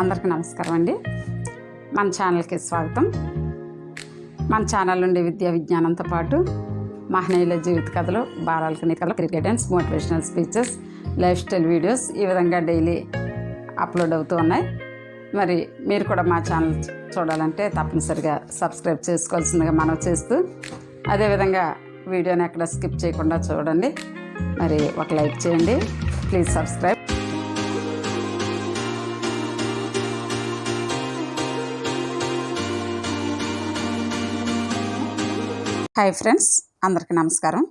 అందరికీ నమస్కారం అండి. మన ఛానల్కి స్వాగతం. మన ఛానల్ నుండి విద్యా విజ్ఞానంతో పాటు మహనీయుల జీవిత కథలు బాలలకు కథలు cricket motivational speeches life style videos ఈ విధంగా డైలీ అప్లోడ్ అవుతూ ఉన్నాయి. మరి మీరు కూడా మా ఛానల్ చూడాలంటే తప్పనిసరిగా సబ్స్క్రైబ్ చేసుకోవాల్సిందిగా మనం చేస్తూ అదేవిధంగా వీడియోని ఎక్కడ స్కిప్ చేయకుండా చూడండి. మరి ఒక లైక్ చేయండి. Please subscribe. హాయ్ ఫ్రెండ్స్ అందరికీ నమస్కారం.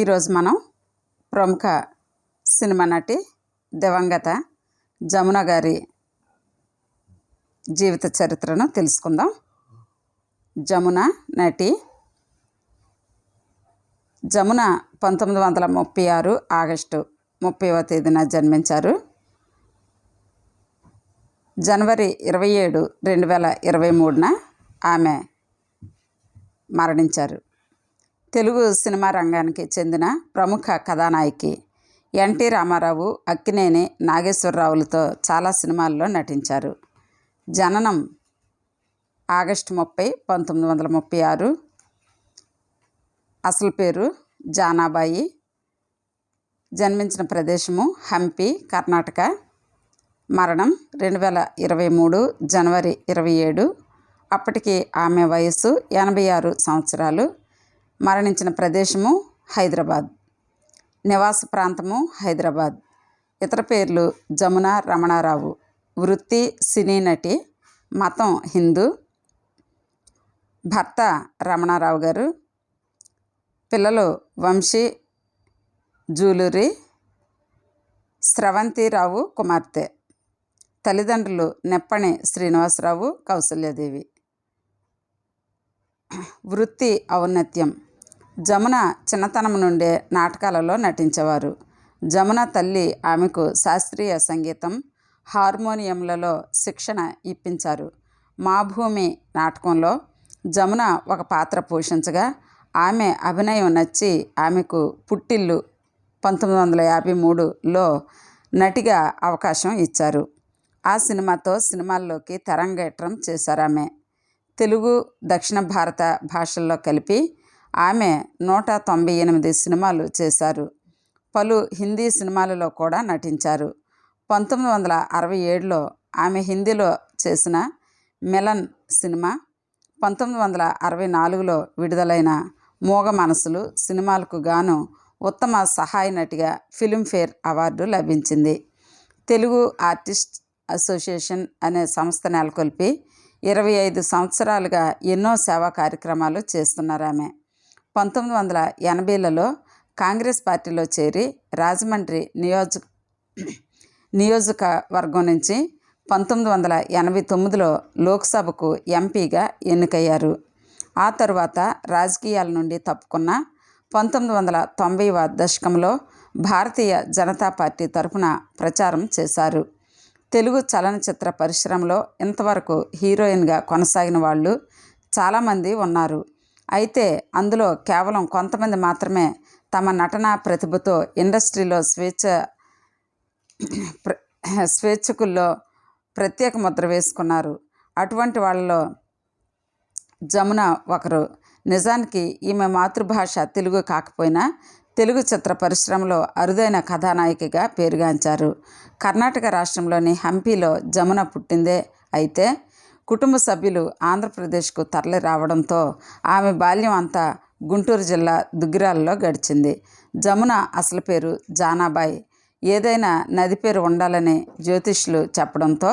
ఈరోజు మనం ప్రముఖ సినిమా నటి దివంగత జమున గారి జీవిత చరిత్రను తెలుసుకుందాం. జమున నటి జమున పంతొమ్మిది వందల ముప్పై ఆరు ఆగస్టు ముప్పైవ తేదీన జన్మించారు. జనవరి ఇరవై ఏడు రెండు వేల ఇరవై మూడున ఆమె మరణించారు. తెలుగు సినిమా రంగానికి చెందిన ప్రముఖ కథానాయకి ఎన్టీ రామారావు అక్కినేని నాగేశ్వరరావులతో చాలా సినిమాల్లో నటించారు. జననం ఆగస్టు ముప్పై పంతొమ్మిది వందల ముప్పై ఆరు. అసలు పేరు జానాబాయి. జన్మించిన ప్రదేశము హంపి కర్ణాటక. మరణం రెండు వేల ఇరవై మూడు జనవరి ఇరవై ఏడు. అప్పటికి ఆమె వయస్సు ఎనభై ఆరు సంవత్సరాలు. మరణించిన ప్రదేశము హైదరాబాద్. నివాస ప్రాంతము హైదరాబాద్. ఇతర పేర్లు జమున రమణారావు. వృత్తి సినీ నటి. మతం హిందూ. భర్త రమణారావు గారు. పిల్లలు వంశీ జూలూరి స్రవంతిరావు కుమార్తె. తల్లిదండ్రులు నెప్పణి శ్రీనివాసరావు కౌసల్యాదేవి. వృత్తి ఔన్నత్యం. జమున చిన్నతనం నుండే నాటకాలలో నటించేవారు. జమున తల్లి ఆమెకు శాస్త్రీయ సంగీతం హార్మోనియంలలో శిక్షణ ఇప్పించారు. మా భూమి నాటకంలో జమున ఒక పాత్ర పోషించగా ఆమె అభినయం నచ్చి ఆమెకు పుట్టిల్లు పంతొమ్మిది వందల యాభై మూడులో నటిగా అవకాశం ఇచ్చారు. ఆ సినిమాతో సినిమాల్లోకి తెరంగేట్రం చేశారు ఆమె. తెలుగు దక్షిణ భారత భాషల్లో కలిపి ఆమె నూట తొంభై ఎనిమిది సినిమాలు చేశారు. పలు హిందీ సినిమాలలో కూడా నటించారు. పంతొమ్మిది వందల అరవై ఏడులో ఆమె హిందీలో చేసిన మిలన్ సినిమా పంతొమ్మిది వందల అరవై నాలుగులో విడుదలైన మూగ మనసులు సినిమాలకు గాను ఉత్తమ సహాయ నటిగా ఫిలింఫేర్ అవార్డు లభించింది. తెలుగు ఆర్టిస్ట్ అసోసియేషన్ అనే సంస్థ నెలకొల్పి ఇరవై ఐదు సంవత్సరాలుగా ఎన్నో సేవా కార్యక్రమాలు చేస్తున్నారు ఆమె. పంతొమ్మిది వందల ఎనభైలలో కాంగ్రెస్ పార్టీలో చేరి రాజమండ్రి నియోజక నియోజకవర్గం నుంచి పంతొమ్మిది వందల ఎనభై తొమ్మిదిలో లోక్సభకు ఎంపీగా ఎన్నికయ్యారు. ఆ తరువాత రాజకీయాల నుండి తప్పుకున్న పంతొమ్మిది వందల తొంభైవ దశకంలో భారతీయ జనతా పార్టీ తరఫున ప్రచారం చేశారు. తెలుగు చలనచిత్ర పరిశ్రమలో ఇంతవరకు హీరోయిన్గా కొనసాగిన వాళ్ళు చాలామంది ఉన్నారు. అయితే అందులో కేవలం కొంతమంది మాత్రమే తమ నటన ప్రతిభతో ఇండస్ట్రీలో స్వేచ్ఛ స్వేచ్ఛకుల్లో ప్రత్యేక ముద్ర వేసుకున్నారు. అటువంటి వాళ్ళలో జమున ఒకరు. నిజానికి ఈమె మాతృభాష తెలుగు కాకపోయినా తెలుగు చిత్ర పరిశ్రమలో అరుదైన కథానాయికగా పేరుగాంచారు. కర్ణాటక రాష్ట్రంలోని హంపీలో జమున పుట్టిందే అయితే కుటుంబ సభ్యులు ఆంధ్రప్రదేశ్కు తరలి రావడంతో ఆమె బాల్యం అంతా గుంటూరు జిల్లా దుగ్గిరాలలో గడిచింది. జమున అసలు పేరు జానాబాయ్. ఏదైనా నది పేరు ఉండాలని జ్యోతిష్లు చెప్పడంతో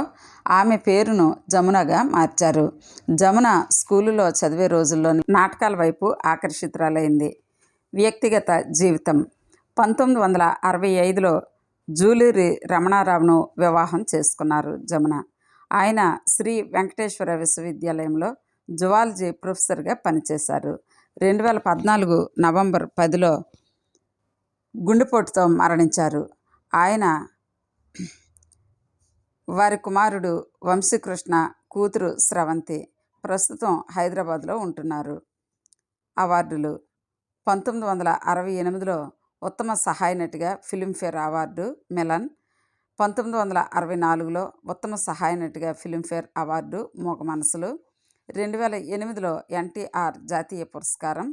ఆమె పేరును జమునగా మార్చారు. జమున స్కూలులో చదివే రోజుల్లో నాటకాల వైపు ఆకర్షితురాలైంది. వ్యక్తిగత జీవితం. పంతొమ్మిది వందల అరవై ఐదులో జూలూరి రమణారావును వివాహం చేసుకున్నారు జమున. ఆయన శ్రీ వెంకటేశ్వర విశ్వవిద్యాలయంలో జువాలజీ ప్రొఫెసర్గా పనిచేశారు. రెండు వేల పద్నాలుగు నవంబర్ పదిలో గుండెపోటుతో మరణించారు. ఆయన వారి కుమారుడు వంశీకృష్ణ కూతురు స్రవంతి ప్రస్తుతం హైదరాబాద్లో ఉంటున్నారు. అవార్డులు పంతొమ్మిది వందల అరవై ఎనిమిదిలో ఉత్తమ సహాయ నటిగా ఫిలింఫేర్ అవార్డు మిలన్. పంతొమ్మిది వందల అరవై నాలుగులో ఉత్తమ సహాయ నటిగా ఫిలింఫేర్ అవార్డు మూగ మనసులు రెండు వేల ఎనిమిదిలో ఎన్టీఆర్ జాతీయ పురస్కారం.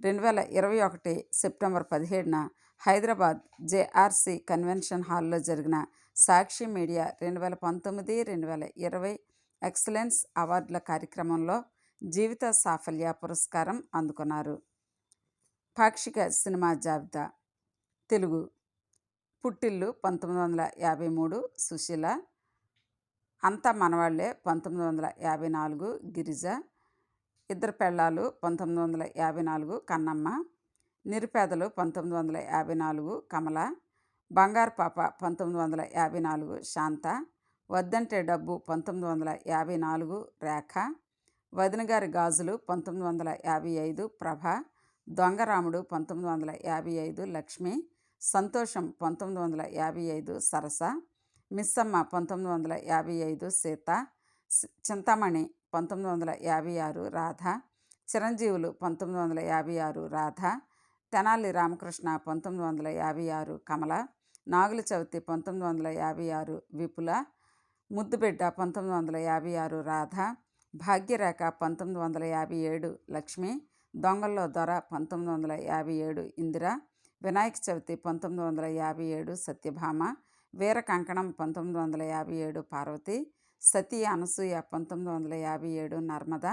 రెండు వేల ఇరవై ఒకటి సెప్టెంబర్ పదిహేడున హైదరాబాద్ జేఆర్సి కన్వెన్షన్ హాల్లో జరిగిన సాక్షి మీడియా రెండు వేల పంతొమ్మిది రెండు వేల ఇరవై ఎక్సలెన్స్ అవార్డుల కార్యక్రమంలో జీవిత సాఫల్య పురస్కారం అందుకున్నారు. పాక్షిక సినిమా జాబితా. తెలుగు. పుట్టిల్లు పంతొమ్మిది వందల యాభై మూడు సుశీల. అంతా మనవాళ్ళే పంతొమ్మిది వందల యాభై నాలుగు గిరిజ. ఇద్దరు పెళ్ళాలు పంతొమ్మిది వందల యాభై నాలుగు కన్నమ్మ. నిరుపేదలు పంతొమ్మిది వందల యాభై నాలుగు కమల. బంగారు పాప పంతొమ్మిది వందల యాభై నాలుగు శాంత. వద్దంటే డబ్బు పంతొమ్మిది వందల యాభై నాలుగు రేఖ. వదినగారి గాజులు పంతొమ్మిది వందల యాభై ఐదు ప్రభ. దొంగరాముడు పంతొమ్మిది వందల యాభై ఐదు లక్ష్మి సంతోషం పంతొమ్మిది వందల యాభై ఐదు సరస మిస్సమ్మ పంతొమ్మిది వందల యాభై ఐదు సీత చింతామణి పంతొమ్మిది వందల యాభై ఆరు రాధ చిరంజీవులు పంతొమ్మిది వందల యాభై ఆరు రాధ తెనాలి రామకృష్ణ పంతొమ్మిది వందల యాభై ఆరు కమల నాగుల చవితి పంతొమ్మిది వందల యాభై ఆరు విపుల ముద్దుబిడ్డ పంతొమ్మిది వందల యాభై ఆరు రాధ భాగ్యరేఖ పంతొమ్మిది వందల యాభై ఏడు లక్ష్మి దొంగల్లో దొర పంతొమ్మిది వందల యాభై ఏడు ఇందిర వినాయక చవితి పంతొమ్మిది వందల యాభై ఏడు సత్యభామ వీర కంకణం పంతొమ్మిది వందల యాభై ఏడు పార్వతి సతీ అనసూయ పంతొమ్మిది వందల యాభై ఏడు నర్మద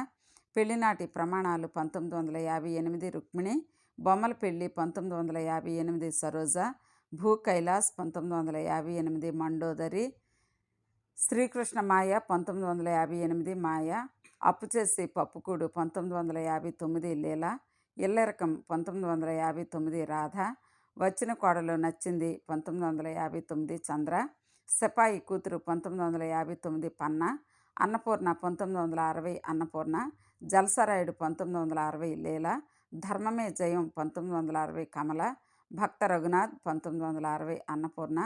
పెళ్ళినాటి ప్రమాణాలు పంతొమ్మిది వందల యాభై ఎనిమిది రుక్మిణి బొమ్మల పెళ్ళి పంతొమ్మిది వందల యాభై ఎనిమిది సరోజ భూ కైలాస్ పంతొమ్మిది వందల యాభై ఎనిమిది మండోదరి శ్రీకృష్ణ మాయ పంతొమ్మిది వందల యాభై ఎనిమిది మాయ అప్పు చేసి పప్పుకూడు పంతొమ్మిది వందల యాభై తొమ్మిది లీల ఇల్లరకం పంతొమ్మిది వందల యాభై తొమ్మిది రాధ వచ్చిన కోడలు నచ్చింది పంతొమ్మిది వందల యాభై తొమ్మిది చంద్ర సిపాయి కూతురు పంతొమ్మిది వందల యాభై తొమ్మిది పన్న అన్నపూర్ణ పంతొమ్మిది వందల అరవై అన్నపూర్ణ జలసరాయుడు పంతొమ్మిది వందల అరవై లీల ధర్మమే జయం పంతొమ్మిది వందల అరవై కమల భక్త రఘునాథ్ పంతొమ్మిది వందల అరవై అన్నపూర్ణ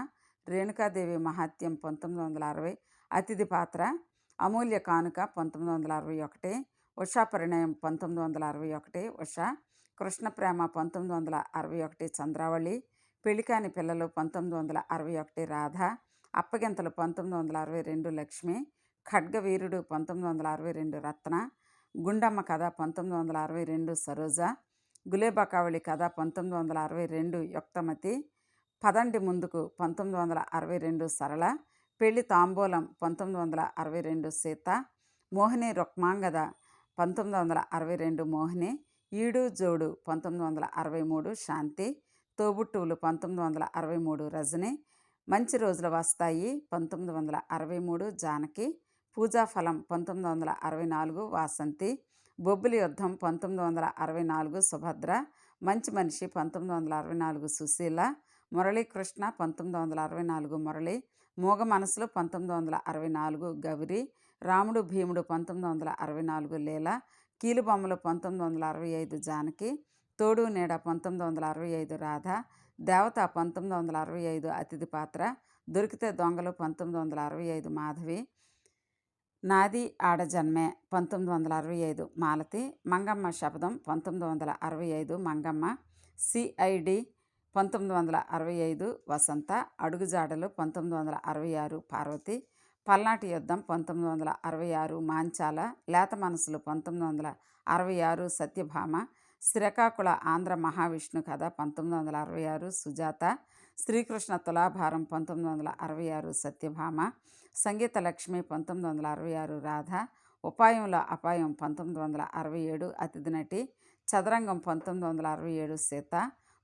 రేణుకాదేవి మహాత్యం పంతొమ్మిది వందల అరవై అతిథి పాత్ర అమూల్య కానుక పంతొమ్మిది వందల అరవై ఒకటి ఉషా పరిణయం పంతొమ్మిది వందల అరవై ఒకటి ఉషా కృష్ణ ప్రేమ పంతొమ్మిది వందల అరవై ఒకటి చంద్రావళి పెళ్ళికాని పిల్లలు పంతొమ్మిది వందల అరవై ఒకటి రాధ అప్పగింతలు పంతొమ్మిది వందల అరవై రెండు లక్ష్మి ఖడ్గవీరుడు పంతొమ్మిది వందల అరవై రెండు రత్న గుండమ్మ కథ పంతొమ్మిది వందల అరవై రెండు సరోజ గులేబకావళి కథ పంతొమ్మిది వందల అరవై రెండు యుక్తమతి పదండి ముందుకు పంతొమ్మిది వందల అరవై రెండు సరళ పెళ్ళి తాంబూలం పంతొమ్మిది వందల అరవై రెండు సీత మోహిని రుక్మాంగద పంతొమ్మిది వందల అరవై రెండు మోహిని ఈడు జోడు పంతొమ్మిది వందల అరవై మూడు శాంతి తోబుట్టువులు పంతొమ్మిది వందల అరవై మూడు రజని మంచి రోజులు వస్తాయి పంతొమ్మిది వందల అరవై మూడు జానకి పూజాఫలం పంతొమ్మిది వందల అరవై నాలుగు వాసంతి బొబ్బిలి యుద్ధం పంతొమ్మిది వందల అరవై నాలుగు సుభద్ర మంచి మనిషి పంతొమ్మిది వందల అరవై నాలుగు సుశీల మురళీకృష్ణ పంతొమ్మిది వందల అరవై నాలుగు మురళి మూగ మనసులు పంతొమ్మిది వందల అరవై నాలుగు గౌరి రాముడు భీముడు పంతొమ్మిది వందల అరవై నాలుగు లీల కీలుబొమ్మలు పంతొమ్మిది వందల అరవై ఐదు జానకి తోడు నీడ పంతొమ్మిది వందల అరవై ఐదు రాధ దేవత పంతొమ్మిది వందల అరవై ఐదు అతిథి పాత్ర దొరికితే దొంగలు పంతొమ్మిది వందల అరవై ఐదు మాధవి నాది ఆడజన్మే పంతొమ్మిది వందల అరవై ఐదు మాలతి మంగమ్మ శపథం పంతొమ్మిది వందల అరవై ఐదు మంగమ్మ సిఐడి పంతొమ్మిది వందల అరవై ఐదు వసంత అడుగుజాడలు పంతొమ్మిది వందల అరవై ఆరు పార్వతి పల్నాటి యుద్ధం పంతొమ్మిది వందల అరవై ఆరు మాంచాల లేత మనసులు పంతొమ్మిది వందల అరవై ఆరు సత్యభామ శ్రీకాకుళ ఆంధ్ర మహావిష్ణు కథ పంతొమ్మిది వందల అరవై ఆరు సుజాత శ్రీకృష్ణ తులాభారం పంతొమ్మిది వందల అరవై ఆరు సత్యభామ సంగీత లక్ష్మి పంతొమ్మిది వందల అరవై ఆరు రాధ ఉపాయంలో అపాయం పంతొమ్మిది వందల అరవై ఏడు అతిథి నటి చదరంగం పంతొమ్మిది వందల అరవై ఏడు సీత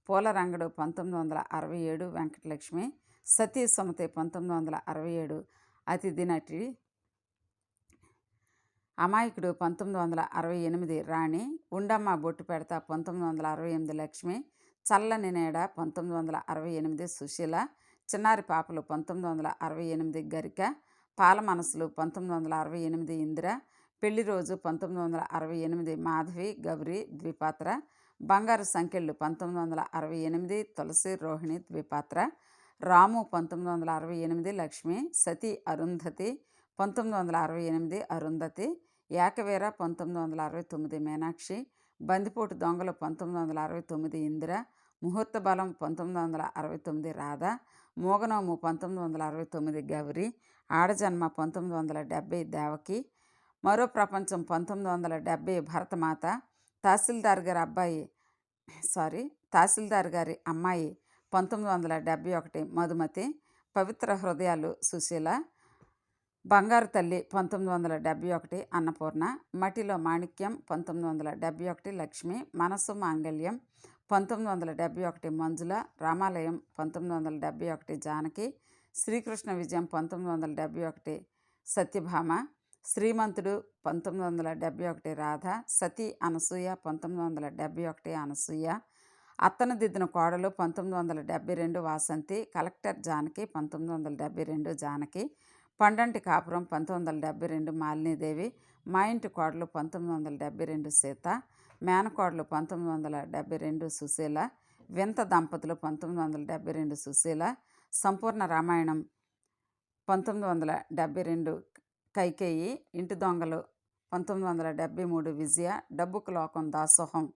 పూలరంగడు పంతొమ్మిది వందల అరవై ఏడు వెంకటలక్ష్మి సతీ సుమతి పంతొమ్మిది వందల అరవై ఏడు అతిథి నటి అమాయకుడు పంతొమ్మిది వందల అరవై ఎనిమిది రాణి ఉండమ్మ బొట్టు పెడత పంతొమ్మిది వందల అరవై ఎనిమిది లక్ష్మి చల్లని నేడ పంతొమ్మిది వందల అరవై ఎనిమిది సుశీల చిన్నారి పాపలు పంతొమ్మిది వందల అరవై ఎనిమిది గరిక పాల మనసులు పంతొమ్మిది వందల అరవై ఎనిమిది ఇందిర పెళ్ళి రోజు పంతొమ్మిది వందల అరవై ఎనిమిది మాధవి గౌరి ద్విపాత్ర బంగారు సంఖ్యలు పంతొమ్మిది వందల అరవై ఎనిమిది తులసి రోహిణి ద్విపాత్ర రాము పంతొమ్మిది వందల అరవై ఎనిమిది లక్ష్మి సతీ అరుంధతి పంతొమ్మిది వందల అరవై ఎనిమిది అరుంధతి ఏకవీర పంతొమ్మిది వందల అరవై తొమ్మిది మీనాక్షి బందిపోటు దొంగలు పంతొమ్మిది వందల అరవై తొమ్మిది ఇందిర ముహూర్త బలం పంతొమ్మిది వందల అరవై తొమ్మిది రాధ మూగనోము పంతొమ్మిది వందల అరవై తొమ్మిది గౌరి ఆడజన్మ పంతొమ్మిది వందల డెబ్భై దేవకి మరో ప్రపంచం పంతొమ్మిది వందల డెబ్భై భరతమాత తహసీల్దార్ గారి అబ్బాయి సారీ తహసీల్దార్ గారి అమ్మాయి పంతొమ్మిది వందల డెబ్భై ఒకటి మధుమతి పవిత్ర హృదయాలు సుశీల బంగారు తల్లి పంతొమ్మిది వందల డెబ్భై ఒకటి అన్నపూర్ణ మటిలో మాణిక్యం పంతొమ్మిది వందల డెబ్భై ఒకటి లక్ష్మి మనసు మాంగళ్యం పంతొమ్మిది వందల డెబ్భై ఒకటి మంజుల రామాలయం పంతొమ్మిది వందల డెబ్భై ఒకటి జానకి శ్రీకృష్ణ విజయం పంతొమ్మిది వందల డెబ్భై ఒకటి సత్యభామ శ్రీమంతుడు పంతొమ్మిది వందల డెబ్భై ఒకటి రాధ సతీ అనసూయ పంతొమ్మిది వందల డెబ్భై ఒకటి అనసూయ అత్తను దిద్దిన కోడలు పంతొమ్మిది వందల డెబ్భై రెండు వాసంతి కలెక్టర్ జానకి పంతొమ్మిది వందల డెబ్భై రెండు జానకి పండంటి కాపురం పంతొమ్మిది వందల డెబ్భై రెండు మాలినీదేవి మా ఇంటి కోడలు పంతొమ్మిది వందల డెబ్భై రెండు సీత మేనకోడలు పంతొమ్మిది వందల డెబ్భై రెండు సుశీల వింత దంపతులు పంతొమ్మిది వందల డెబ్భై రెండు సుశీల సంపూర్ణ రామాయణం పంతొమ్మిది వందల డెబ్భై రెండు కైకేయి ఇంటి దొంగలు. పంతొమ్మిది వందల డెబ్భై మూడు విజయ డబ్బుకు లోకం దాసోహం.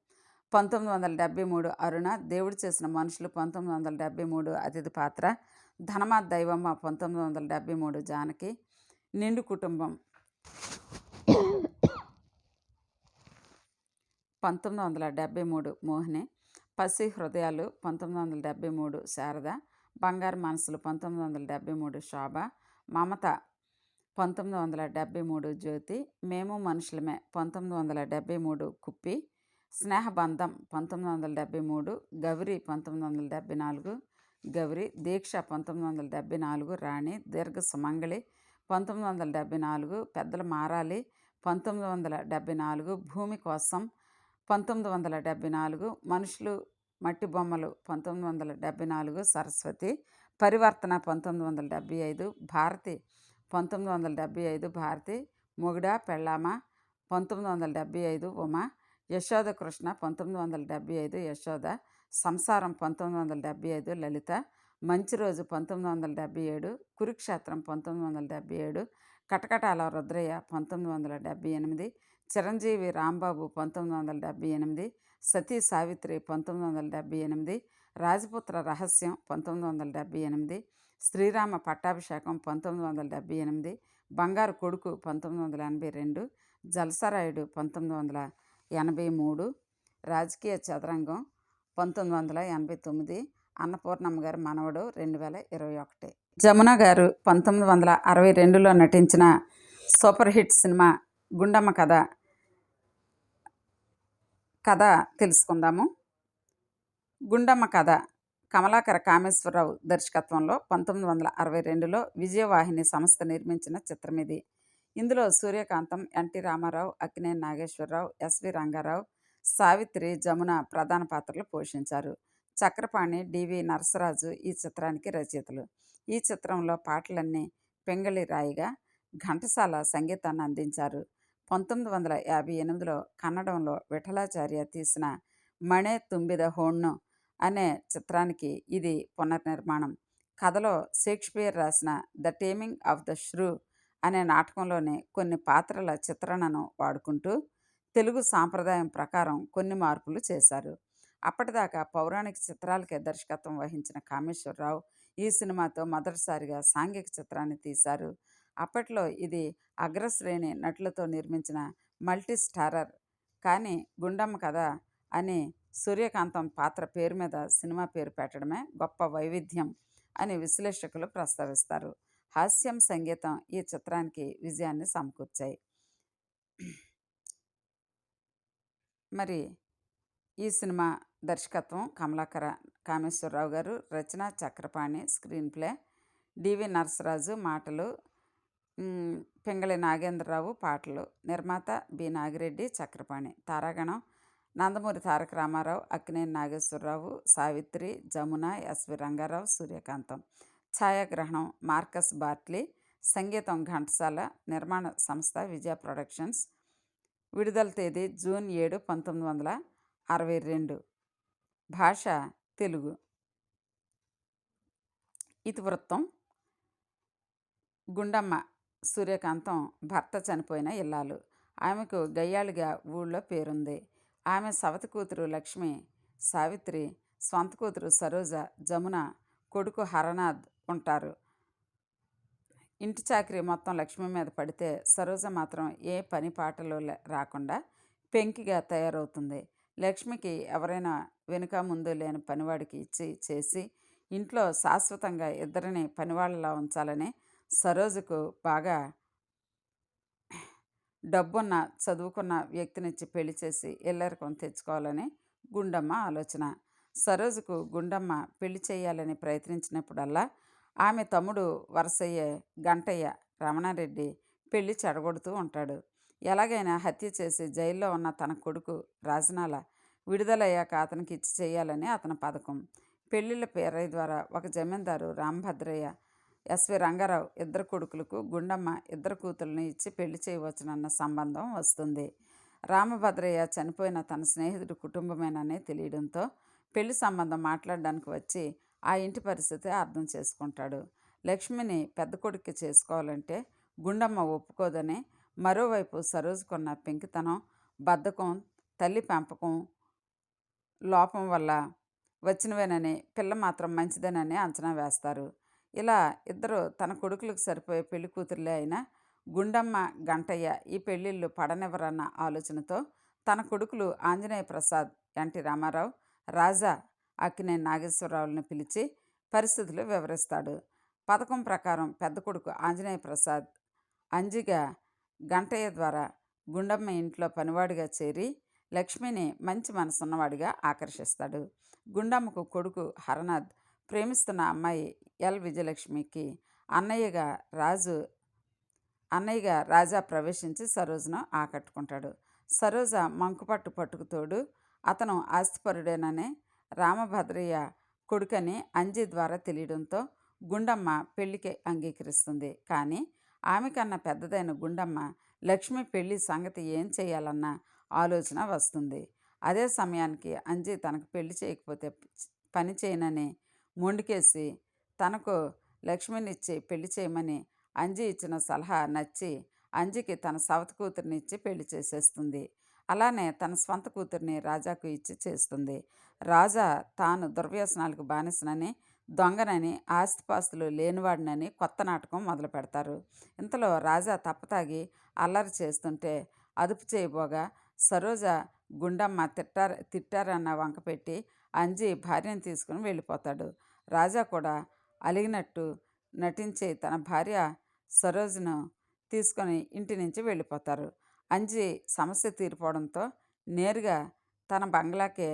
పంతొమ్మిది వందల డెబ్భై మూడు అరుణ దేవుడు చేసిన మనుషులు పంతొమ్మిది వందల డెబ్భై మూడు అతిథి పాత్ర. ధనమా దైవమ్మ పంతొమ్మిది వందల డెబ్భై మూడు జానకి. నిండు కుటుంబం. పంతొమ్మిది వందల డెబ్భై మూడు మోహిని. పసి హృదయాలు పంతొమ్మిది వందల డెబ్భై మూడు శారద. బంగారు మనసులు పంతొమ్మిది వందల డెబ్భై మూడు శోభ. మమత పంతొమ్మిది వందల డెబ్భై మూడు జ్యోతి మేము మనుషులమే పంతొమ్మిది వందల డెబ్భై మూడు కుప్పి స్నేహబంధం పంతొమ్మిది వందల డెబ్భై మూడు గౌరి పంతొమ్మిది వందల డెబ్భై నాలుగు గౌరి దీక్ష పంతొమ్మిది వందల డెబ్భై నాలుగు రాణి దీర్ఘ సుమంగళి పంతొమ్మిది వందల డెబ్భై నాలుగు పెద్దల మారాలి పంతొమ్మిది వందల డెబ్భై నాలుగు భూమి కోసం పంతొమ్మిది వందల డెబ్భై నాలుగు మనుషులు మట్టి బొమ్మలు పంతొమ్మిది వందల డెబ్భై నాలుగు సరస్వతి పరివర్తన పంతొమ్మిది వందల డెబ్భై ఐదు భారతి పంతొమ్మిది వందల డెబ్భై ఐదు భారతి మొగుడ పెళ్ళామ పంతొమ్మిది వందల డెబ్భై ఐదు ఉమ యశోద కృష్ణ పంతొమ్మిది వందల డెబ్భై ఐదు యశోద సంసారం పంతొమ్మిది వందల డెబ్భై ఐదు లలిత మంచి రోజు పంతొమ్మిది వందల డెబ్భై ఏడు కురుక్షేత్రం పంతొమ్మిది వందల డెబ్భై ఏడు కటకటాల రుద్రయ్య పంతొమ్మిది వందల డెబ్భై ఎనిమిది చిరంజీవి రాంబాబు పంతొమ్మిది వందల డెబ్భై ఎనిమిది సతీ సావిత్రి పంతొమ్మిది వందల డెబ్భై ఎనిమిది రాజపుత్ర రహస్యం పంతొమ్మిది వందల డెబ్భై ఎనిమిది శ్రీరామ పట్టాభిషేకం పంతొమ్మిది వందల డెబ్భై ఎనిమిది బంగారు కొడుకు పంతొమ్మిది వందల ఎనభై రెండు జలసరాయుడు పంతొమ్మిది వందల ఎనభై మూడు రాజకీయ చదరంగం పంతొమ్మిది వందల ఎనభై తొమ్మిది అన్నపూర్ణమ్మ గారి మనవడు రెండు వేల ఇరవై ఒకటి. జమున గారు పంతొమ్మిది వందల అరవై రెండులో నటించిన సూపర్ హిట్ సినిమా గుండమ్మ కథ కథ తెలుసుకుందాము. గుండమ్మ కథ కమలాకర కామేశ్వరరావు దర్శకత్వంలో పంతొమ్మిది వందల అరవై రెండులో విజయవాహిని సంస్థ నిర్మించిన చిత్రం ఇది. ఇందులో సూర్యకాంతం ఎన్టీ రామారావు అక్కినేని నాగేశ్వరరావు ఎస్వి రంగారావు సావిత్రి జమున ప్రధాన పాత్రలు పోషించారు. చక్రపాణి డివి నరసరాజు ఈ చిత్రానికి రచయితలు. ఈ చిత్రంలో పాటలన్నీ పెంగళి రాయిగా ఘంటసాల సంగీతాన్ని అందించారు. పంతొమ్మిది వందల యాభై ఎనిమిదిలో కన్నడంలో విఠలాచార్య తీసిన మణే తుంబిద హోణ్ను అనే చిత్రానికి ఇది పునర్నిర్మాణం. కథలో షేక్స్పియర్ రాసిన the taming of the shrew అనే నాటకంలోని కొన్ని పాత్రల చిత్రణను వాడుకుంటూ తెలుగు సాంప్రదాయం ప్రకారం కొన్ని మార్పులు చేశారు. అప్పటిదాకా పౌరాణిక చిత్రాలకే దర్శకత్వం వహించిన కామేశ్వరరావు ఈ సినిమాతో మొదటిసారిగా సాంఘిక చిత్రాన్ని తీశారు. అప్పట్లో ఇది అగ్రశ్రేణి నటులతో నిర్మించిన మల్టీ స్టారర్ కానీ గుండమ్మ కథ అని సూర్యకాంతం పాత్ర పేరు మీద సినిమా పేరు పెట్టడమే గొప్ప వైవిధ్యం అని విశ్లేషకులు ప్రస్తావిస్తారు. హాస్యం సంగీతం ఈ చిత్రానికి విజయాన్ని సమకూర్చాయి. మరి ఈ సినిమా దర్శకత్వం కమలాకర కామేశ్వరరావు గారు రచన Chakrapani screenplay D V Narasaraju మాటలు పింగళి నాగేంద్రరావు పాటలు నిర్మాత బి నాగిరెడ్డి చక్రపాణి తారాగణం నందమూరి తారక రామారావు అక్కినేని నాగేశ్వరరావు సావిత్రి జమున ఎస్వి రంగారావు సూర్యకాంతం. ఛాయాగ్రహణం మార్కస్ బార్ట్లీ సంగీతం ఘంటసాల నిర్మాణ సంస్థ విజయ ప్రొడక్షన్స్. విడుదల తేదీ జూన్ ఏడు పంతొమ్మిది వందల అరవై రెండు. భాష తెలుగు. ఇతివృత్తం గుండమ్మ సూర్యకాంతం భర్త చనిపోయిన ఇల్లాలు. ఆమెకు గయ్యాళిగా ఊళ్ళో పేరుంది. ఆమె సవతి కూతురు లక్ష్మి సావిత్రి స్వంత కూతురు సరోజ జమున కొడుకు హరనాథ్ ఉంటారు. ఇంటి చాకరీ మొత్తం లక్ష్మి మీద పడితే సరోజ మాత్రం ఏ పని పాటలు రాకుండా పెంకిగా తయారవుతుంది. లక్ష్మికి ఎవరైనా వెనుక ముందు లేని పనివాడికి ఇచ్చి చేసి ఇంట్లో శాశ్వతంగా ఇద్దరిని పనివాళ్ళలా ఉంచాలని సరోజకు బాగా డబ్బున్న చదువుకున్న వ్యక్తినిచ్చి పెళ్ళి చేసి ఇల్లరికం తెచ్చుకోవాలని గుండమ్మ ఆలోచన. సరోజుకు గుండమ్మ పెళ్ళి చేయాలని ప్రయత్నించినప్పుడల్లా ఆమె తమ్ముడు వరసయ్యే గంటయ్య రమణారెడ్డి పెళ్ళి చెడగొడుతూ ఉంటాడు. ఎలాగైనా హత్య చేసి జైల్లో ఉన్న తన కొడుకు రాజనాల విడుదలయ్యాక అతనికి ఇచ్చి చేయాలని అతని పథకం. పెళ్ళిళ్ళ పేరయ్య ద్వారా ఒక జమీందారు రామభద్రయ్య ఎస్వి రంగారావు ఇద్దరు కొడుకులకు గుండమ్మ ఇద్దరు కూతుళ్ళని ఇచ్చి పెళ్ళి చేయవచ్చునన్న సంబంధం వస్తుంది. రామభద్రయ్య చనిపోయిన తన స్నేహితుడు కుటుంబమేనని తెలియడంతో పెళ్ళి సంబంధం మాట్లాడడానికి వచ్చి ఆ ఇంటి పరిస్థితి అర్థం చేసుకుంటాడు. లక్ష్మిని పెద్ద కొడుక్కి చేసుకోవాలంటే గుండమ్మ ఒప్పుకోదని మరోవైపు సరోజుకున్న పెంకితనం బద్ధకం తల్లి పెంపకం లోపం వల్ల వచ్చినవేనని పిల్ల మాత్రం మంచిదేనని అంచనా వేస్తారు. ఇలా ఇద్దరు తన కొడుకులకు సరిపోయే పెళ్ళి కూతురులే అయినా గుండమ్మ గంటయ్య ఈ పెళ్ళిళ్ళు పడనివ్వరన్న ఆలోచనతో తన కొడుకులు ఆంజనేయ ప్రసాద్ ఎన్టీ రామారావు రాజా అక్కినే నాగేశ్వరరావులను పిలిచి పరిస్థితులు వివరిస్తాడు. పథకం ప్రకారం పెద్ద కొడుకు ఆంజనేయ ప్రసాద్ అంజిగా గంటయ్య ద్వారా గుండమ్మ ఇంట్లో పనివాడిగా చేరి లక్ష్మిని మంచి మనసున్నవాడిగా ఆకర్షిస్తాడు. గుండమ్మకు కొడుకు హరనాథ్ ప్రేమిస్తున్న అమ్మాయి ఎల్. విజయలక్ష్మికి అన్నయ్యగా రాజు అన్నయ్యగా రాజా ప్రవేశించి సరోజను ఆకట్టుకుంటాడు. సరోజ మంకుపట్టు పట్టుకుతోడు అతను ఆస్తిపరుడేననే రామభద్రయ్య కొడుకని అంజి ద్వారా తెలియడంతో గుండమ్మ పెళ్ళికి అంగీకరిస్తుంది. కానీ ఆమె కన్నా పెద్దదైన గుండమ్మ లక్ష్మి పెళ్ళి సంగతి ఏం చేయాలన్న ఆలోచన వస్తుంది. అదే సమయానికి అంజి తనకు పెళ్ళి చేయకపోతే పని చేయనని మొండికేసి తనకు లక్ష్మినిచ్చి పెళ్ళి చేయమని అంజి ఇచ్చిన సలహా నచ్చి అంజికి తన సవతి కూతురిని ఇచ్చి పెళ్ళి చేసేస్తుంది. అలానే తన స్వంత కూతుర్ని రాజాకు ఇచ్చి చేస్తుంది. రాజా తాను దుర్వ్యసనాలకు బానిసనని దొంగనని ఆస్తిపాస్తులు లేనివాడినని కొత్త నాటకం మొదలు పెడతారు ఇంతలో రాజా తప్పతాగి అల్లరి చేస్తుంటే అదుపు చేయబోగా సరోజ గుండమ్మ తిట్టారు తిట్టారన్న వంక పెట్టి అంజి భార్యను తీసుకుని వెళ్ళిపోతాడు. రాజా కూడా అలిగినట్టు నటించి తన భార్య సరోజును తీసుకొని ఇంటి నుంచి వెళ్ళిపోతారు. అంజి సమస్య తీరిపోవడంతో నేరుగా తన బంగ్లాకే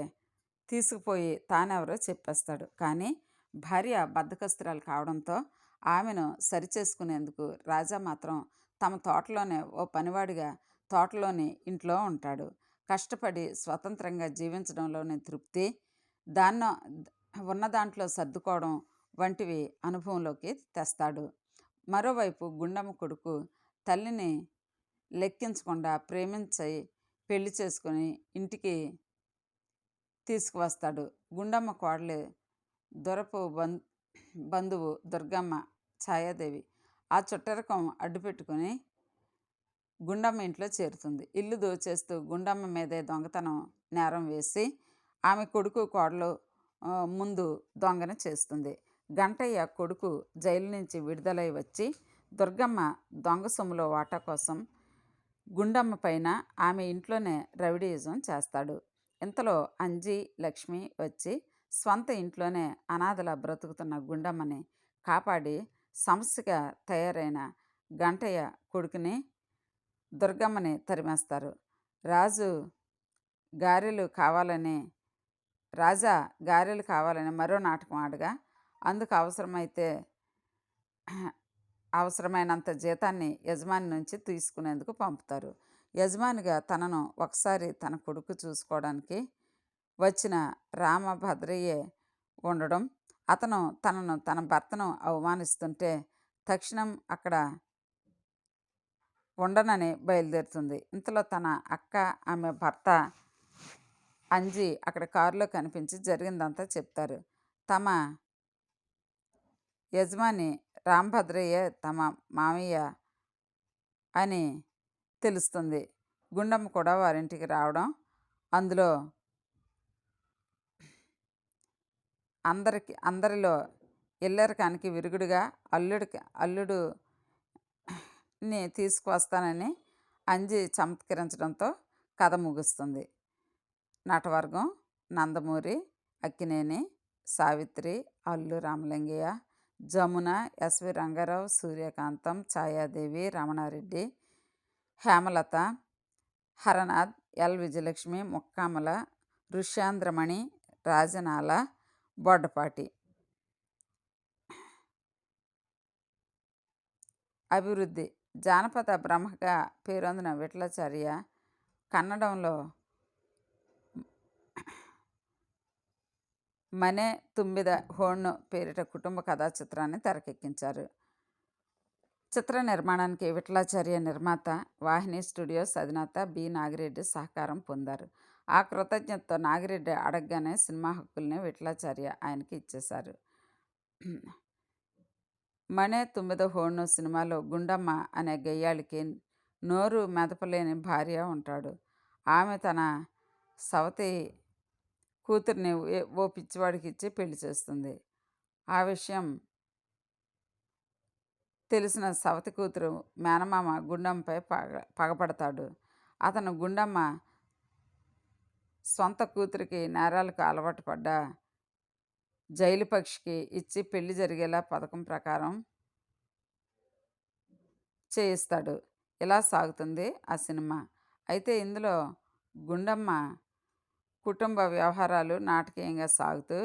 తీసుకుపోయి తానెవరో చెప్పేస్తాడు. కానీ భార్య బద్దకస్తురాలు కావడంతో ఆమెను సరిచేసుకునేందుకు రాజా మాత్రం తమ తోటలోనే ఓ పనివాడిగా తోటలోని ఇంట్లో ఉంటాడు. కష్టపడి స్వతంత్రంగా జీవించడంలోని తృప్తి. దాన్న ఉన్న దాంట్లో సర్దుకోవడం వంటివి అనుభవంలోకి తెస్తాడు. మరోవైపు గుండమ్మ కొడుకు తల్లిని లెక్కించకుండా ప్రేమించి పెళ్ళి చేసుకొని ఇంటికి తీసుకువస్తాడు. గుండమ్మ కోడలు దొరపు బం బంధువు దుర్గమ్మ ఛాయాదేవి ఆ చుట్టరకం అడ్డుపెట్టుకుని గుండమ్మ ఇంట్లో చేరుతుంది. ఇల్లు దోచేస్తూ గుండమ్మ మీదే దొంగతనం నేరం వేసి ఆమె కొడుకు కోడలు ముందు దొంగన చేస్తుంది. గంటయ్య కొడుకు జైలు నుంచి విడుదలై వచ్చి దుర్గమ్మ దొంగ సొమ్ములో వాటా కోసం గుండమ్మ పైన ఆమె ఇంట్లోనే రవిడీజం చేస్తాడు. ఇంతలో అంజి లక్ష్మి వచ్చి స్వంత ఇంట్లోనే అనాథల బ్రతుకుతున్న గుండమ్మని కాపాడి సమస్యగా తయారైన గంటయ్య కొడుకుని దుర్గమ్మని తరిమేస్తారు. రాజు గారెలు కావాలని రాజా గారెలు కావాలని మరో నాటకం ఆడగా అందుకు అవసరమైతే అవసరమైనంత జీతాన్ని యజమాని నుంచి తీసుకునేందుకు పంపుతారు. యజమానిగా తనను ఒకసారి తన కొడుకు చూసుకోవడానికి వచ్చిన రామభద్రయ్యే ఉండడం అతను తనను తన భర్తను అవమానిస్తుంటే తక్షణం అక్కడ ఉండనని బయలుదేరుతుంది. ఇంతలో తన అక్క ఆమె భర్త అంజి అక్కడ కారులో కనిపించి జరిగిందంతా చెప్తారు. తమ యజమాని రాంభద్రయ్య తమ మామయ్య అని తెలుస్తుంది. గుండమ్మ కూడా వారింటికి రావడం అందులో అందరికి అందరిలో ఇల్లరికానికి విరుగుడుగా అల్లుడికి ని తీసుకువస్తానని అంజి చమత్కరించడంతో కథ ముగుస్తుంది. నటవర్గం నందమూరి అక్కినేని సావిత్రి అల్లు రామలింగయ్య జమున ఎస్వి రంగారావు సూర్యకాంతం ఛాయాదేవి రమణారెడ్డి హేమలత హరనాథ్ ఎల్ విజయలక్ష్మి ముక్కామల ఋష్యాంధ్రమణి రాజనాల బొడ్డపాటి. అభివృద్ధి జానపద బ్రహ్మగా పేరొందిన విఠలాచార్య కన్నడంలో మనే తుమ్మిద హోణ్ణు పేరిట కుటుంబ కథా చిత్రాన్ని తెరకెక్కించారు. చిత్ర నిర్మాణానికి విఠలాచార్య నిర్మాత వాహిని స్టూడియోస్ అధినేత బి. నాగిరెడ్డి సహకారం పొందారు. ఆ కృతజ్ఞతతో నాగిరెడ్డి అడగగానే సినిమా హక్కుల్ని విఠలాచార్య ఆయనకి ఇచ్చేశారు. మనే తొమ్మిదో హోణు సినిమాలో గుండమ్మ అనే గయ్యాళికి నోరు మెదపలేని భార్య ఉంటాడు. ఆమె తన సవతి కూతుర్ని ఓ పిచ్చివాడికి ఇచ్చి పెళ్ళి చేస్తుంది. ఆ విషయం తెలిసిన సవతి కూతురు మేనమామ గుండమ్మపై పగ పగపడతాడు. అతను గుండమ్మ సొంత కూతురికి నేరాలకు అలవాటు పడ్డా జైలు పక్షికి ఇచ్చి పెళ్ళి జరిగేలా పథకం ప్రకారం చేయిస్తాడు. ఇలా సాగుతుంది ఆ సినిమా. అయితే ఇందులో గుండమ్మ కుటుంబ వ్యవహారాలు నాటకీయంగా సాగుతూ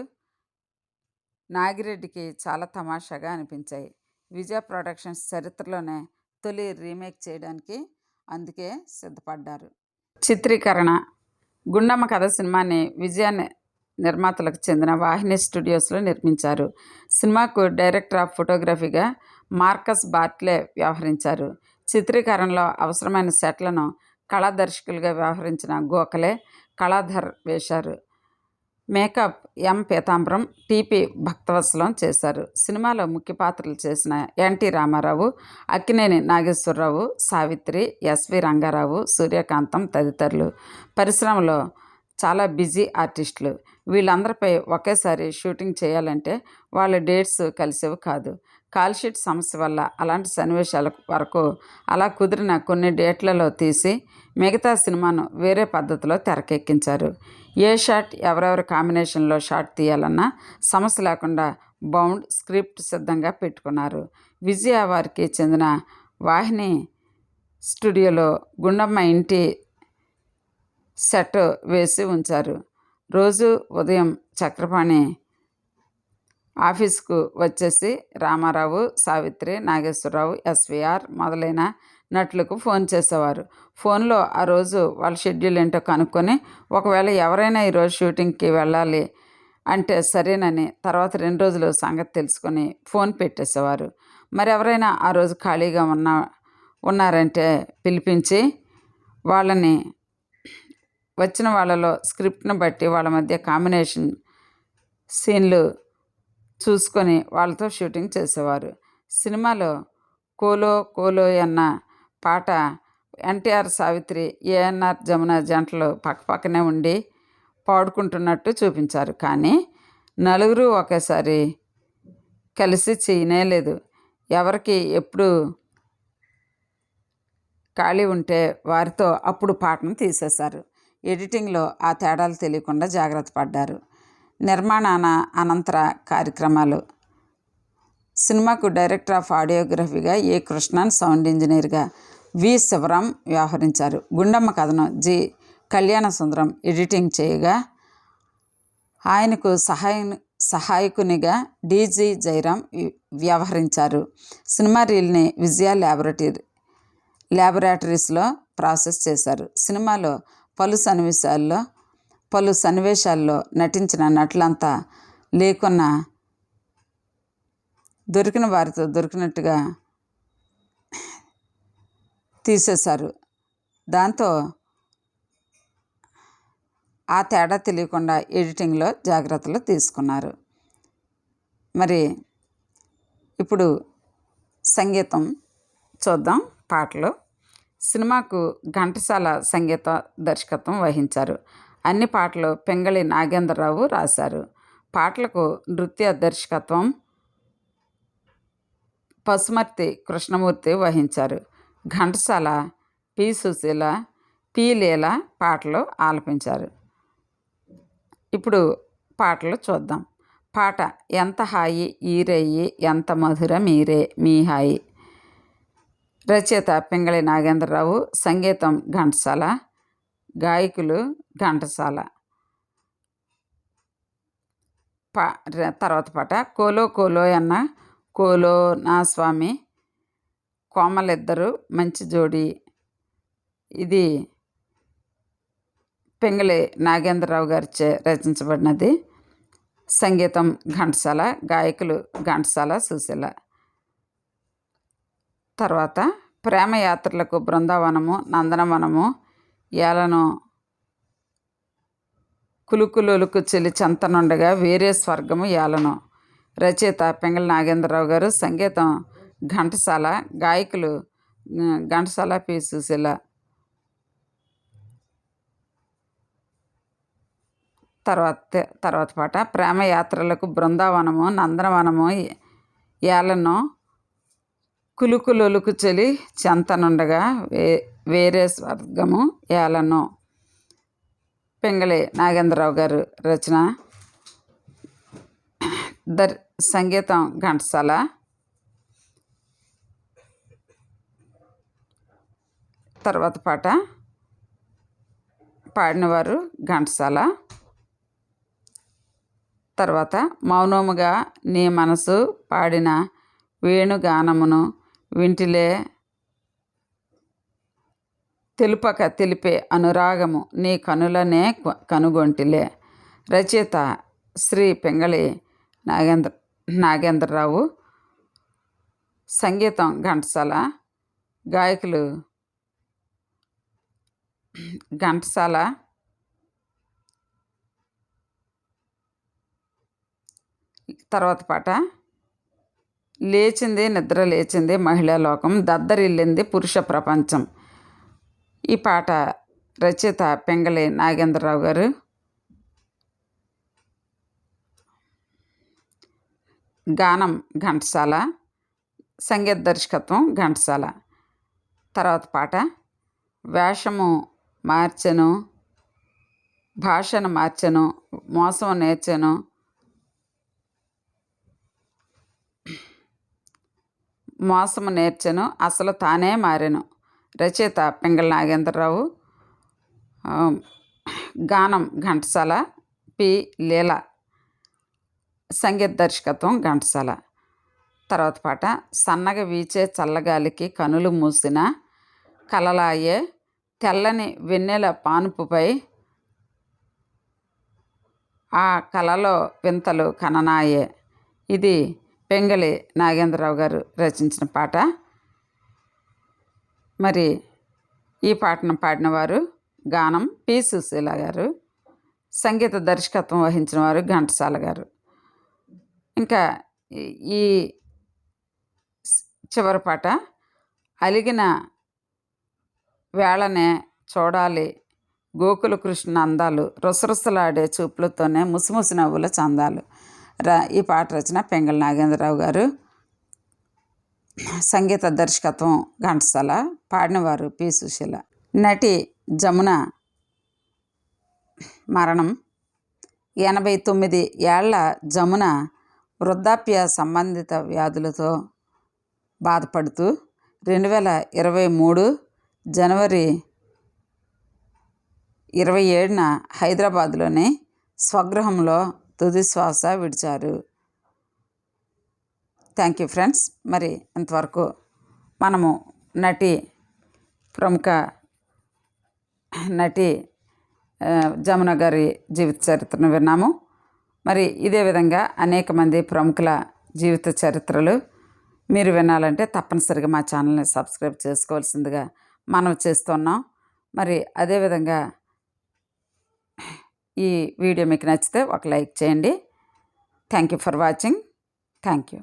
నాగిరెడ్డికి చాలా తమాషాగా అనిపించాయి. విజయ ప్రొడక్షన్స్ చరిత్రలోనే తొలి రీమేక్ చేయడానికి అందుకే సిద్ధపడ్డారు. చిత్రీకరణ. గుండమ్మ కథ సినిమాని విజయాన్ని నిర్మాతలకు చెందిన వాహిని స్టూడియోస్లో నిర్మించారు. సినిమాకు డైరెక్టర్ ఆఫ్ ఫోటోగ్రఫీగా మార్కస్ బార్ట్లే వ్యవహరించారు. చిత్రీకరణలో అవసరమైన సెట్లను కళాదర్శకులుగా వ్యవహరించిన గోఖలే కళాధర్ వేశారు. మేకప్ ఎం. పీతాంబరం టీపీ భక్తవత్సలం చేశారు. సినిమాలో ముఖ్య పాత్రలు చేసిన ఎన్టీ రామారావు అక్కినేని నాగేశ్వరరావు సావిత్రి ఎస్వి రంగారావు సూర్యకాంతం తదితరులు. పరిశ్రమలో చాలా బిజీ ఆర్టిస్టులు. వీళ్ళందరిపై ఒకేసారి షూటింగ్ చేయాలంటే వాళ్ళ డేట్స్ కలిసేవి కాదు. కాల్ షీట్ సమస్య వల్ల అలాంటి సన్నివేశాల వరకు అలా కుదిరిన కొన్ని డేట్లలో తీసి మిగతా సినిమాను వేరే పద్ధతిలో తెరకెక్కించారు. ఏ షాట్ ఎవరెవరి కాంబినేషన్లో షాట్ తీయాలన్నా సమస్య లేకుండా బౌండ్ స్క్రిప్ట్ సిద్ధంగా పెట్టుకున్నారు. విజయ వారికి చెందిన వాహిని స్టూడియోలో గుండమ్మ ఇంటి సెట్ వేసి ఉంచారు. రోజు ఉదయం చక్రపాణి ఆఫీస్కు వచ్చేసి రామారావు సావిత్రి నాగేశ్వరరావు ఎస్విఆర్ మొదలైన నటులకు ఫోన్ చేసేవారు. ఫోన్లో ఆ రోజు వాళ్ళ షెడ్యూల్ ఏంటో కనుక్కొని ఒకవేళ ఎవరైనా ఈరోజు షూటింగ్కి వెళ్ళాలి అంటే సరేనని తర్వాత రెండు రోజులు సంగతి తెలుసుకొని ఫోన్ పెట్టేసేవారు. మరి ఎవరైనా ఆ రోజు ఖాళీగా ఉన్న ఉన్నారంటే పిలిపించి వాళ్ళని వచ్చిన వాళ్ళలో స్క్రిప్ట్ని బట్టి వాళ్ళ మధ్య కాంబినేషన్ సీన్లు చూసుకొని వాళ్ళతో షూటింగ్ చేసేవారు. సినిమాలో కోలో కోలో అన్న పాట ఎన్టీఆర్ సావిత్రి ఏఎన్ఆర్ జమున జంటలు పక్కపక్కనే ఉండి పాడుకుంటున్నట్టు చూపించారు. కానీ నలుగురు ఒకేసారి కలిసి చేయనేలేదు ఎవరికి ఎప్పుడు ఖాళీ ఉంటే వారితో అప్పుడు పాటను తీసేశారు. ఎడిటింగ్లో ఆ తేడాలు తెలియకుండా జాగ్రత్త పడ్డారు. నిర్మాణాన అనంతర కార్యక్రమాలు. సినిమాకు డైరెక్టర్ ఆఫ్ ఆడియోగ్రఫీగా ఏ కృష్ణన్ సౌండ్ ఇంజనీర్గా వి. శివరాం వ్యవహరించారు. గుండమ్మ కథను జి. కళ్యాణ సుందరం ఎడిటింగ్ చేయగా ఆయనకు సహాయ సహాయకునిగా డీజీ జయరాం వ్యవహరించారు. సినిమా రీల్ని విజయ ల్యాబొరేటరీ ల్యాబొరేటరీస్లో ప్రాసెస్ చేశారు. సినిమాలో పలు సన్నివేశాల్లో పలు సన్నివేశాల్లో నటించిన నటులంతా లేకున్నా దొరికిన వారితో దొరికినట్టుగా తీసేశారు. దాంతో ఆ తేడా తెలియకుండా ఎడిటింగ్లో జాగ్రత్తలు తీసుకున్నారు. మరి ఇప్పుడు సంగీతం చూద్దాం పాటలు. సినిమాకు ఘంటసాల సంగీత దర్శకత్వం వహించారు. అన్ని పాటలు పింగళి నాగేంద్రరావు రాశారు. పాటలకు నృత్య దర్శకత్వం పసుమర్తి కృష్ణమూర్తి వహించారు. ఘంటసాల పి సుశీల పి లీల పాటలు ఆలపించారు. ఇప్పుడు పాటలు చూద్దాం. పాట ఎంత హాయి ఈరయ్యి ఎంత మధుర మీరే మీ హాయి. రచయిత పింగళి నాగేంద్రరావు సంగీతం ఘంటసాల గాయకులు ఘంటసాల. పా తర్వాత పాట. కోలో కోలో అన్న కోలో నా స్వామి కోమలిద్దరు మంచి జోడి. ఇది పింగళి నాగేంద్రరావు గారిచే రచించబడినది. సంగీతం ఘంటసాల గాయకులు ఘంటసాల సుశీల. తర్వాత ప్రేమయాత్రలకు బృందావనము నందనవనము ఏలను కులుకులులుకు చెలి చెంతనుండగా వేరే స్వర్గము ఏలను. రచయిత పెంగళ నాగేంద్రరావు గారు సంగీతం ఘంటసాల గాయకులు ఘంటసాల పి సుశీల తర్వాత తర్వాత పాట ప్రేమ యాత్రలకు బృందావనము నందనవనము ఏలను కులుకులొలుకు చెలి చెంతనుండగా వే వేరే స్వర్గము ఏలను. పింగళి నాగేంద్రరావు గారు రచన. దర్ సంగీతం ఘంటసాల. తర్వాత పాట. పాడినవారు ఘంటసాల. తర్వాత మౌనముగా నీ మనసు పాడిన వేణుగానమును వింటిలే తెలుపక తెలిపే అనురాగము నీ కనులనే కనుగొంటిలే. రచయిత శ్రీ పెంగళి నాగేంద్ర నాగేంద్రరావు సంగీతం ఘంటసాల గాయకులు ఘంటసాల తర్వాత పాట లేచింది నిద్ర లేచింది మహిళా లోకం దద్దరిల్లింది పురుష ప్రపంచం. ఈ పాట రచయిత పెంగళి నాగేంద్రరావు గారు. గానం ఘంటసాల సంగీత దర్శకత్వం ఘంటసాల. తర్వాత పాట వేషము మార్చెను భాషను మార్చెను మోసం నేర్చెను మోసము నేర్చెను అసలు తానే మారెను. రచయిత పింగళ నాగేంద్రరావు గానం ఘంటసాల పి. లీల సంగీత దర్శకత్వం ఘంటసాల. తర్వాత పాట సన్నగా వీచే చల్లగాలికి కనులు మూసిన కలలాయే తెల్లని వెన్నెల పానుపుపై ఆ కలలో వింతలు కననాయే. ఇది పెంగళి నాగేంద్రరావు గారు రచించిన పాట. మరి ఈ పాటను పాడినవారు గానం పి. సుశీల గారు సంగీత దర్శకత్వం వహించిన వారు ఘంటసాల గారు. ఇంకా ఈ చివరి పాట అలిగిన వేళనే చూడాలి గోకుల కృష్ణ అందాలు రుసరుసలాడే చూపులతోనే ముసిముసి నవ్వుల చందాలు. ఈ పాట రచన పెంగళ నాగేంద్రరావు గారు. సంగీత దర్శకత్వం ఘంటసాల. పాడినవారు పి. సుశీల. నటి జమున మరణం. ఎనభై తొమ్మిది ఏళ్ళ జమున వృద్ధాప్య సంబంధిత వ్యాధులతో బాధపడుతూ రెండు వేల ఇరవై మూడు జనవరి ఇరవై ఏడున హైదరాబాద్లోని స్వగృహంలో తుది శ్వాస విడిచారు. Thank you friends. మరి ఇంతవరకు మనము నటి ప్రముఖ నటి జమున గారి జీవిత చరిత్రను విన్నాము. మరి ఇదే విధంగా అనేక మంది ప్రముఖుల జీవిత చరిత్రలు మీరు వినాలంటే తప్పనిసరిగా మా ఛానల్ని సబ్స్క్రైబ్ చేసుకోవాల్సిందిగా మనం చేస్తున్నాం. మరి అదేవిధంగా ఈ వీడియో మీకు నచ్చితే ఒక లైక్ చేయండి. Thank you for watching thank you